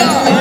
Let's.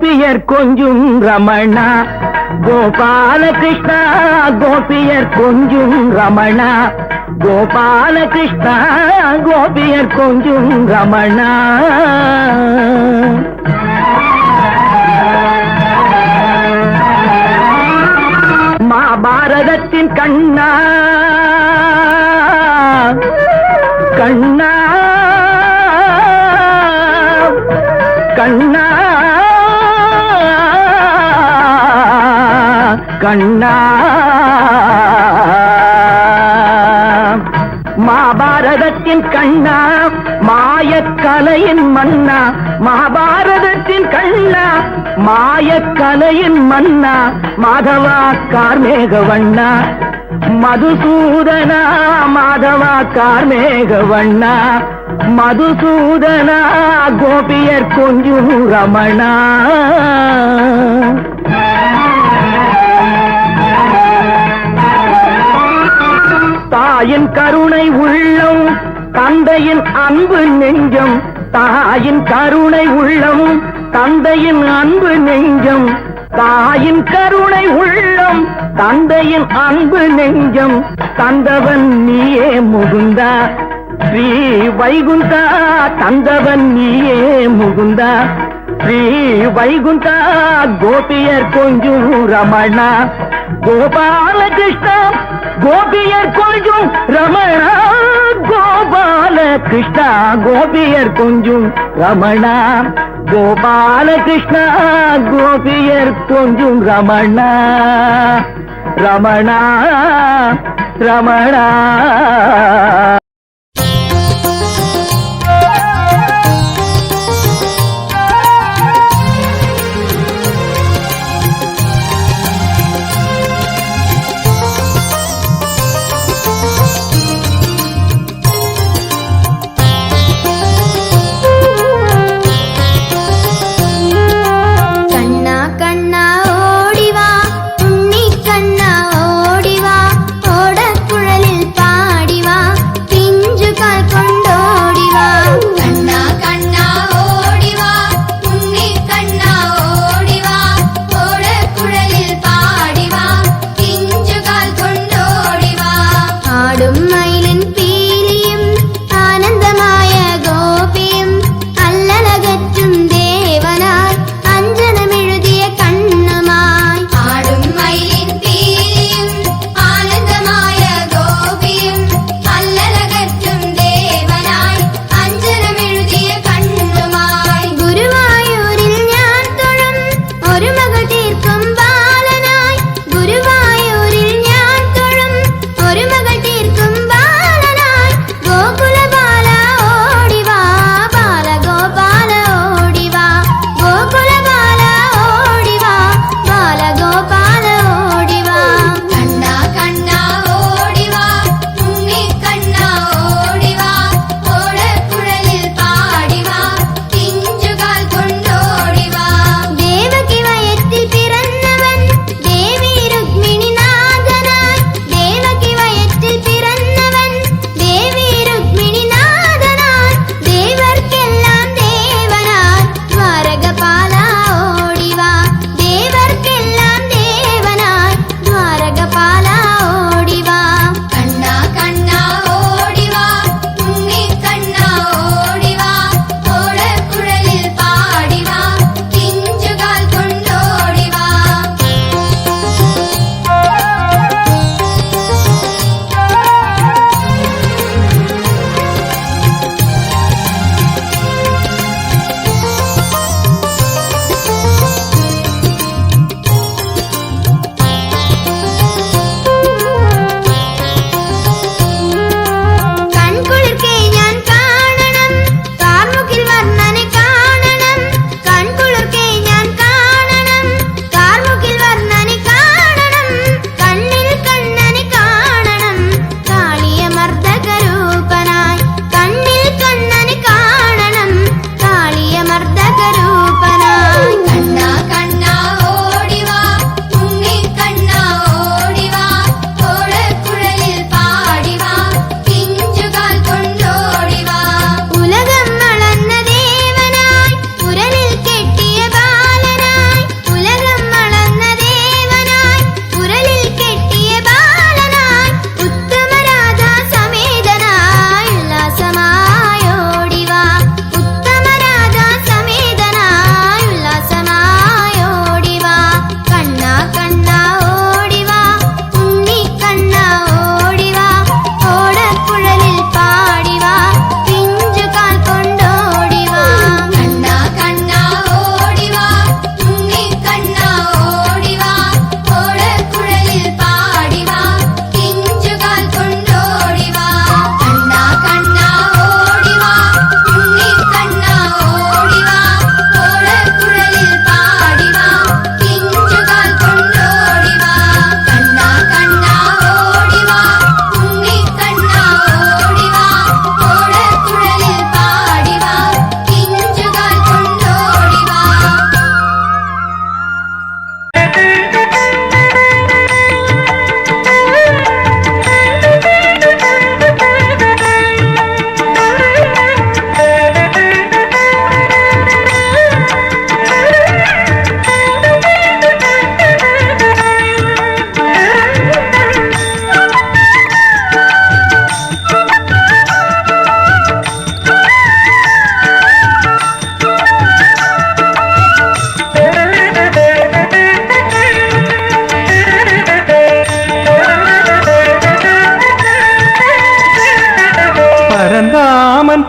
கோபியர் கொஞ்சும் ரமணா. கோபாலகிருஷ்ணா கோபியர் கொஞ்சும் ரமணா. கோபாலகிருஷ்ணா கோபியர் கொஞ்சும் ரமணா. மகாபாரதத்தின் கண்ணா. கண்ணா. கண்ணா. கண்ணா. மகாபாரதத்தின் கண்ணா மாயக்கலையின் மன்னா. மகாபாரதத்தின் கண்ணா மாயக்கலையின் மன்னா. மாதவா கார்மேகவண்ணா. மதுசூதனா மாதவா கார்மேகவண்ணா. மதுசூதனா கோபியர் கொஞ்சம் தாயின் கருணை உள்ளம் தந்தையின் அன்பு நெஞ்சம். தாயின் கருணை உள்ளம் தந்தையின் அன்பு நெஞ்சம். தாயின் கருணை உள்ளம் தந்தையின் அன்பு நெஞ்சம். தந்தவன் நீயே முகுந்தா ஸ்ரீ வைகுந்தா. தந்தவன் நீயே முகுந்தா. ஸ்ரீ வைகுந்தா கோபியர் கொஞ்சும் ரமணா. கோபாலகிருஷ்ணா கோபியர் கொஞ்சும் ரமணா. கோபாலகிருஷ்ணா கோபியர் கொஞ்சும் ரமணா. கோபாலகிருஷ்ணா கோபியர் கொஞ்சும் ரமணா. ரமணா ரமணா.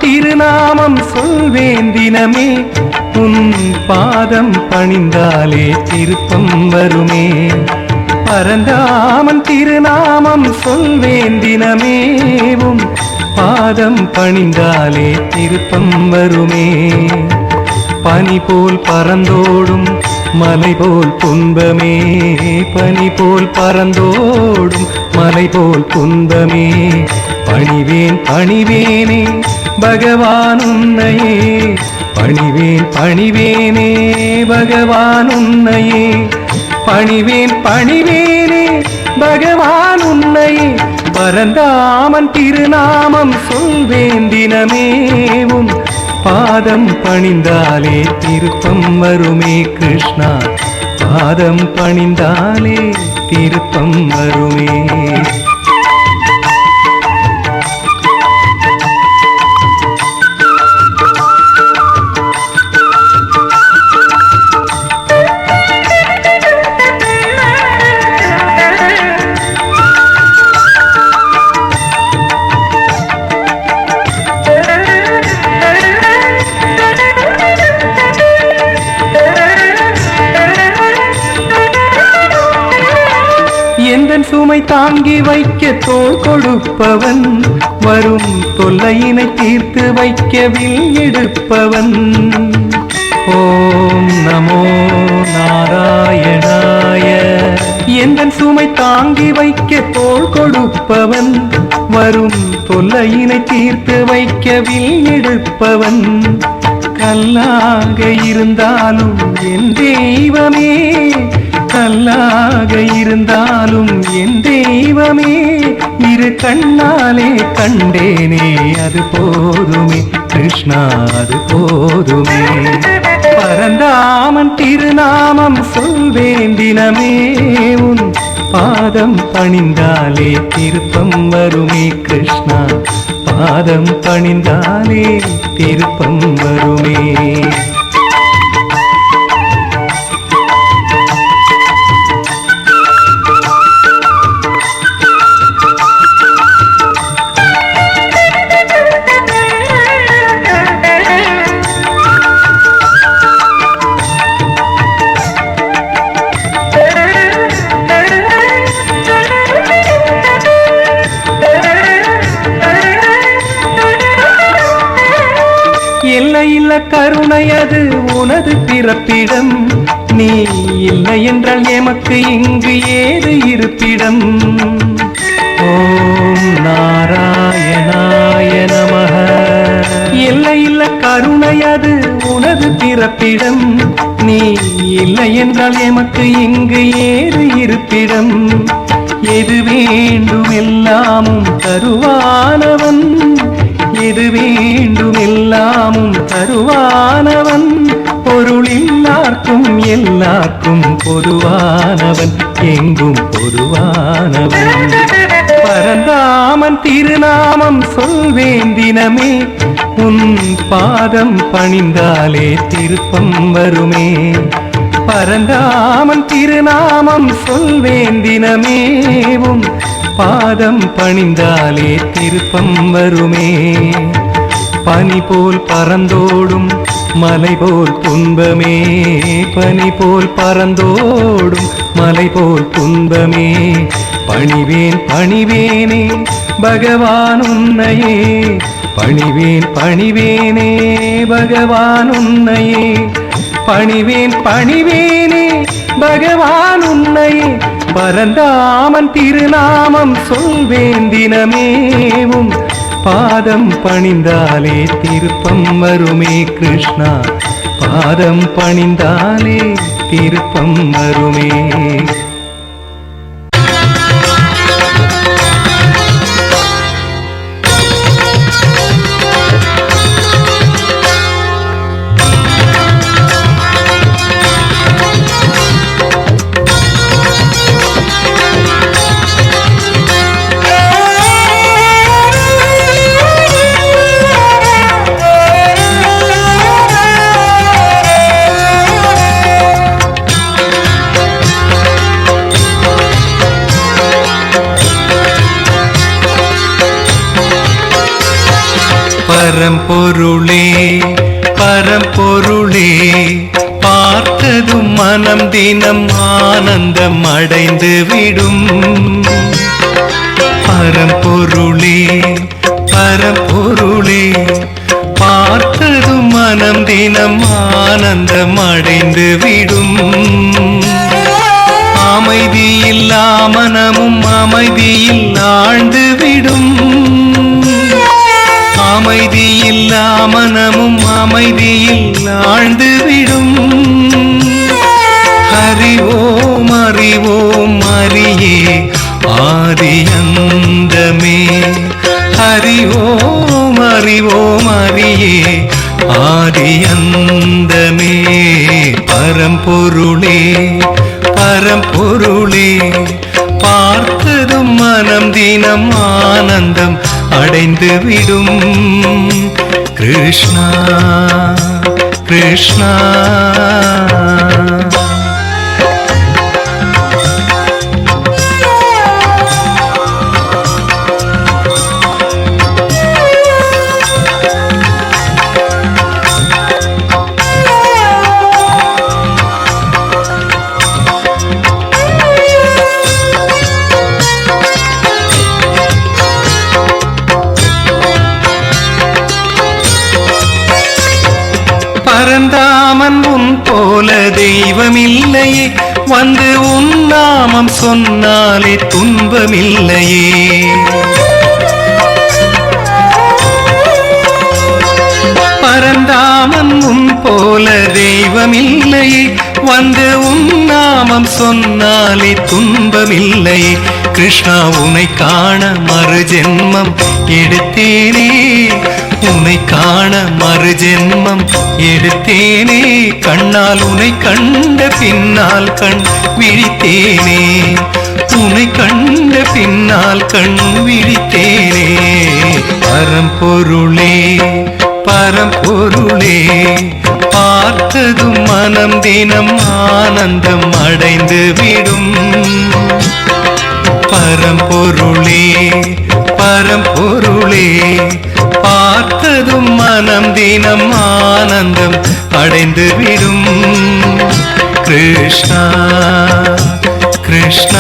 திருநாமம் சொல்வேன் தினமே. உன் பாதம் பணிந்தாலே திருப்பம் வருமே. பரந்தாமன் திருநாமம் சொல்வேன் தினமேவும் பாதம் பணிந்தாலே திருப்பம் வருமே. பனி போல் பறந்தோடும் மலை போல் துன்பமே. பனி போல் பறந்தோடும் மலை போல் துன்பமே. பணிவேன் பணிவேனே. பகவான் உன்னையே. பணிவேன் பணிவேனே பகவான் உன்னையே. பணிவேன் பணிவேனே பகவான் உன்னையே. பரந்தாமன் திருநாமம் சொல்வேன் தினமேவும். பாதம் பணிந்தாலே திருப்பம் வருமே கிருஷ்ணா. பாதம் பணிந்தாலே திருப்பம் வருமே. சுமை தாங்கி வைக்க தோல் கொடுப்பவன். வரும் தொல்லையினை தீர்த்து வைக்க வில் எடுப்பவன். ஓம் நமோ நாராயணாய. எந்த சுமை தாங்கி வைக்க தோல் கொடுப்பவன். வரும் தொல்லையினை தீர்த்து வைக்க வில் எடுப்பவன். கல்லாக இருந்தாலும் என் தெய்வமே. கல்லாக இருந்தாலும் என் தெய்வமே இரு கண்ணாலே கண்டேனே அது போதுமே. கிருஷ்ணா அது போதுமே. பரந்தாமன் திருநாமம் சொல்வேன் தினமே உன் பாதம் பணிந்தாலே திருப்பம் வருமே கிருஷ்ணா. பாதம் பணிந்தாலே திருப்பம் வருமே. பிறப்பிடம் நீ இல்லை என்றால் எமக்கு இங்கு ஏது இருப்பிடம்? ஓம் நாராயணாய நமக. எல்லையில்ல கருணை அது உனது பிறப்பிடம். நீ இல்லை என்றால் எமக்கு இங்கு ஏது இருப்பிடம்? எது வேண்டும் எல்லாமும் தருவானவன்? எது வேண்டும் எல்லாமும் தருவானவன்? பொருள் எல்லார்க்கும் பொதுவானவன் எங்கும் பொதுவானவன். பரந்தாமன் திருநாமம் சொல்வேன் தினமே உன் பாதம் பணிந்தாலே திருப்பம் வருமே. பரந்தாமன் திருநாமம் சொல்வேன் தினமேவும் பாதம் பணிந்தாலே திருப்பம் வருமே. பனி போல் பறந்தோடும் மலை போல் துன்பமே பனி போல் பறந்தோடும் மலை போல் துன்பமே. பணிவேன் பணிவேனே பகவான் உன்னையே. பணிவேன் பணிவேனே பகவான் உன்னையே. பணிவேன் பணிவேனே பகவான் உன்னையே. பரந்தாமன் திருநாமம் சொல்வேன் தினமேவும். பாதம் பணிந்தாலே திருப்பம் வருமே கிருஷ்ணா. பாதம் பணிந்தாலே திருப்பம் வருமே. விடும். பரம்பொருளே பரம்பொருளே பார்த்ததும் மனம் தினம் ஆனந்தம் அடைந்து விடும். அமைதியில்லா மனமும் அமைதியில் ஆழ்ந்து விடும். அமைதியில்லா மனமும் அமைதியில் ஆழ்ந்து விடும். அறிவோம் அறிவோம். ஆதியந்தமே அறிவோம் அறிவோம் அறியே. ஆதியந்தமே. பரம்பொருளே பரம்பொருளே. பார்த்ததும் மனம் தினம் ஆனந்தம் அடைந்து விடும் கிருஷ்ணா கிருஷ்ணா. நாமம் சொன்னாலே துன்பமில்லையே. பரந்தாமன் உன் போல தெய்வமில்லையே. வந்து உன் நாமம் சொன்னாலே துன்பமில்லையே. கிருஷ்ணா உனை காண மறு ஜென்மம் எடுத்தேனே. உன்னை காண மறு ஜென்மம் எடுத்தேனே. கண்ணால் உன்னை கண்ட பின்னால் கண் விழித்தேனே. உனை கண்ட பின்னால் கண் விழித்தேனே. பரம்பொருளே பரம்பொருளே பார்த்ததும் மனம் தினம் ஆனந்தம் அடைந்து விடும். பரம்பொருளே பரம்பொருளே പാർത്തതും മനം ദിനം ആനന്ദം അടൈന്തു വിടും കൃഷ്ണ കൃഷ്ണ